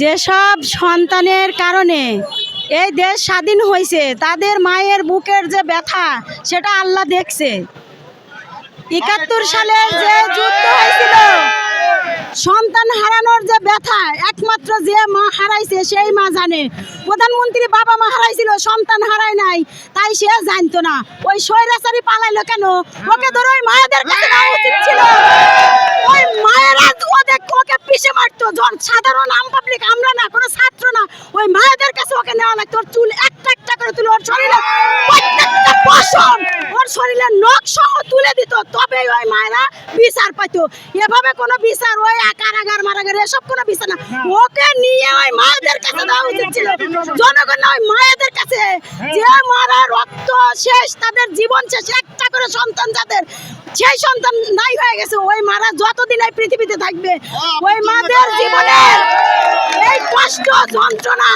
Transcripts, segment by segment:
যেসব সন্তানের কারণে এই দেশ স্বাধীন হয়েছে, তাদের মায়ের বুকের যে ব্যথা, সেটা আল্লাহ দেখছে। একাত্তর সালে যে যুদ্ধ হয়েছিল, সন্তান হারানোর যে ব্যথা, একমাত্র যে মা হারাইছে সেই মা জানে। প্রধানমন্ত্রী বাবা মা হারাইছিল, সন্তান হারায় নাই, তাই সে জানতো না। ওই স্বৈরাচারী পালাইলো কেন? ওকে ধরো ওই মায়েদের কাছে ছিল। জন- সাধারণ আম পাবলিক আমরা না, কোনো ছাত্র না। ওই মায়েদের কাছে ওকে নেওয়া লাগতো ওর চুল একটা একটা করে তুলে ওর শরীরে। তুলে দিত তবে ওই মায়েরা বিচার পাইতো। এভাবে কোনো বিচার ওই কারাগার মারাগার এসব কোনো বিচার না। ওকে নিয়ে ওই মায়েদের কাছে দেওয়া উচিত ছিল। জনগণ ওই মায়েদের কাছে। যে মারা রক্ত শেষ তাদের জীবন শেষ একটা করে সন্তান যাদের সেই সন্তান নাই হয়ে গেছে ওই মারা যতদিন এই পৃথিবীতে থাকবে ওই মাদের জীবনের এই কষ্ট যন্ত্রণা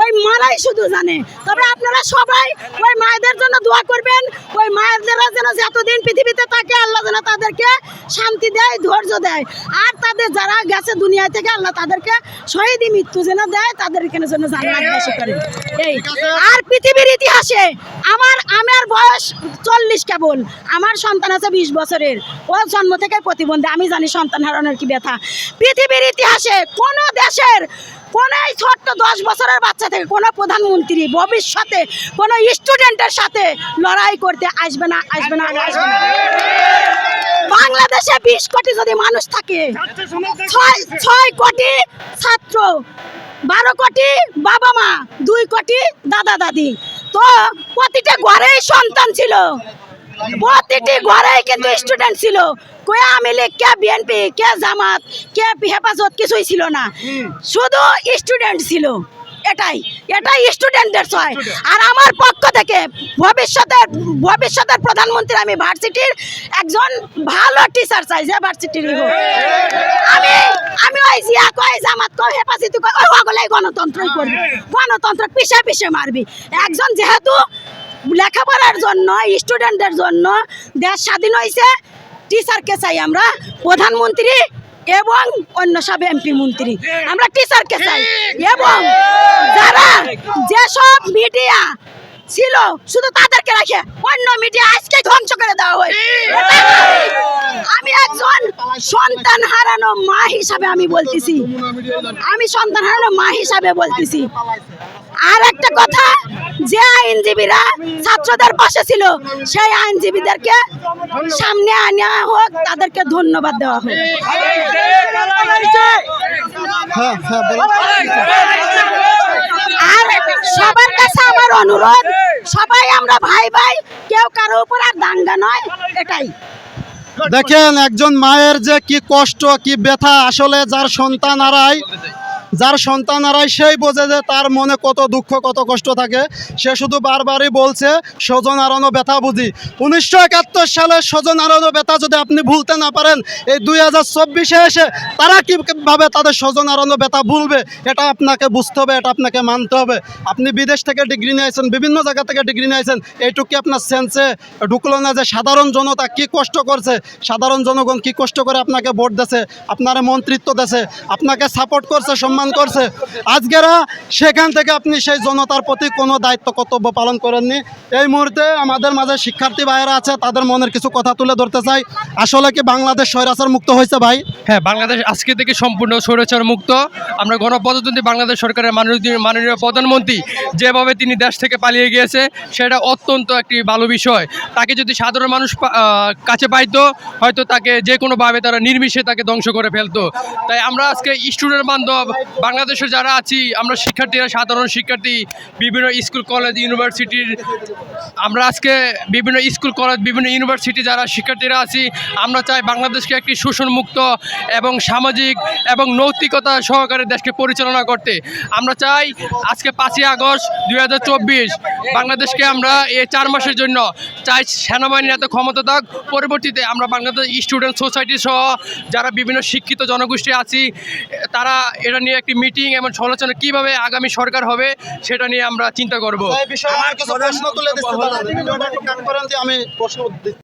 ওই মারাই শুধু জানে। তবে আপনারা সবাই ওই মায়েদের জন্য দোয়া করবেন ওই মায়েরা যেন যতদিন পৃথিবীতে থাকে আল্লাহ যেন তাদেরকে শান্তি দেয় ধৈর্য দেয়। আর তাদের যারা গেছে দুনিয়া থেকে আল্লাহ তাদেরকে শহীদি মৃত্যু যেন দেয় তাদের এখানে যেন জান্নাত বেশি করে। এই আর পৃথিবীর ইতিহাসে আমার আমার বয়স চল্লিশ কেবল। আমার সন্তান আছে বিশ বছরের। ও জন্ম থেকে প্রতিবন্ধী আমি জানি সন্তান হারানোর কি ব্যথা। পৃথিবীর ইতিহাসে কোনো দেশের কোন এই ছোট্ট দশ বছরের বাচ্চা থেকে কোনো প্রধানমন্ত্রী ভবিষ্যতে কোনো স্টুডেন্টের সাথে লড়াই করতে আসবে না আসবে না আসবে না। বাংলাদেশে বিশ কোটি যদি মানুষ থাকে, ছয় ছয় কোটি ছাত্র, বারো কোটি বাবা মা, দুই কোটি দাদা দাদি। তো প্রতিটা ঘরেই সন্তান ছিল। প্রতিটি ঘরেই কিন্তু স্টুডেন্ট ছিল। কে আওয়ামী লীগ কে বিএনপি কে জামাত কে হেফাজত কিছুই ছিল না। শুধু স্টুডেন্ট ছিল। এটাই। এটাই স্টুডেন্টদের ছয়। আর আমার পক্ষ থেকে ভবিষ্যতের ভবিষ্যতের প্রধানমন্ত্রী আমি ভার্সিটির একজন ভালো টিচার চাই যে ভার্সিটির আমি আমি ওই জিয়া কয় জামাত কয় হেফাজত কয় ওই ওগুলাই গণতন্ত্রই করবি। গণতন্ত্র পিছে পিছে মারবি। একজন যেহেতু লেখাপড়ার জন্য স্টুডেন্টদের জন্য দেশ স্বাধীন হয়েছে টিচারকে চাই আমরা, প্রধানমন্ত্রী এবং অন্য সব এমপি মন্ত্রী। আমরা টিচারকে চাই এবং যারা যেসব মিডিয়া ছিল, শুধু তাদেরকে রাখে, অন্য মিডিয়া আজকে ধ্বংস করে দেওয়া হয় আমি একজন সন্তান হারানো মা হিসাবে আমি বলতেছি। আমি সন্তান হারানো মা হিসাবে বলতেছি। আর একটা কথা যে আইনজীবীরা ছাত্রদের পাশে ছিল সেই আইনজীবীদেরকে সামনে আনা হোক তাদেরকে ধন্যবাদ দেওয়া হোক। হ্যাঁ হ্যাঁ আর সবার কাছে আমার অনুরোধ সবাই আমরা ভাই ভাই কেউ কারও উপর আর দাঙ্গা নয় এটাই। দেখেন একজন মায়ের যে কি কষ্ট কি ব্যথা আসলে যার সন্তান হারায় যার সন্তান হারায় সেই বোঝে যে তার মনে কত দুঃখ, কত কষ্ট থাকে, সে শুধু বারবারই বলছে, স্বজন হারানো ব্যথা বুঝি। উনিশশো একাত্তর সালে স্বজন হারানো ব্যথা যদি আপনি ভুলতে না পারেন, এই দুই হাজার চব্বিশে এসে তারা কীভাবে তাদের স্বজন হারানো ব্যথা ভুলবে, এটা আপনাকে বুঝতে হবে, এটা আপনাকে মানতে হবে। আপনি বিদেশ থেকে ডিগ্রি নিয়েছেন, বিভিন্ন জায়গা থেকে ডিগ্রি নিয়েছেন, এইটুকু আপনার সেন্সে ঢুকলো না যে সাধারণ জনতা কি কষ্ট করছে? সাধারণ জনগণ কি কষ্ট করে আপনাকে ভোট দেছে আপনারা মন্ত্রিত্ব দেছে আপনাকে সাপোর্ট করছে সম্মান করছে। আজকেরা সেখান থেকে আপনি সেই জনতার প্রতি কোনো দায়িত্ব, কর্তব্য পালন করেননি। এই মুহূর্তে আমাদের মাঝে শিক্ষার্থী ভাইয়েরা আছে, তাদের মনের কিছু কথা তুলে ধরতে চাই। আসলে কি বাংলাদেশ স্বৈরাচার মুক্ত হয়েছে ভাই? হ্যাঁ বাংলাদেশ আজকে থেকে সম্পূর্ণ স্বৈরাচার মুক্ত। আমরা গণপ্রজাতন্ত্রী বাংলাদেশ সরকারের মাননীয় মাননীয় প্রধানমন্ত্রী যেভাবে তিনি দেশ থেকে পালিয়ে গিয়েছে, সেটা অত্যন্ত একটি ভালো বিষয়। তাকে যদি সাধারণ মানুষ কাছে পাইতো, হয়তো তাকে যে কোনোভাবে তারা নির্মিষে তাকে ধ্বংস করে ফেলতো। তাই আমরা আজকে স্টুডেন্ট বান্ধব বাংলাদেশের যারা আছি, আমরা শিক্ষার্থীরা, সাধারণ শিক্ষার্থী, বিভিন্ন স্কুল, কলেজ, ইউনিভার্সিটির, আমরা আজকে বিভিন্ন স্কুল, কলেজ, বিভিন্ন ইউনিভার্সিটি যারা শিক্ষার্থীরা আছি, আমরা চাই বাংলাদেশকে একটি শোষণমুক্ত এবং সামাজিক এবং নৈতিকতা সহকারে দেশকে পরিচালনা করতে। আমরা চাই আজকে পাঁচই আগস্ট দু হাজার চব্বিশ বাংলাদেশকে আমরা এই চার মাসের জন্য চাই সেনাবাহিনীর এত ক্ষমতা থাক পরবর্তীতে আমরা বাংলাদেশ স্টুডেন্ট সোসাইটি সহ যারা বিভিন্ন শিক্ষিত জনগোষ্ঠী আছি, তারা এটা নিয়ে একটি মিটিং এবং সমালোচনা কীভাবে আগামী সরকার হবে সেটা নিয়ে আমরা চিন্তা করব। যে আমি প্রশ্ন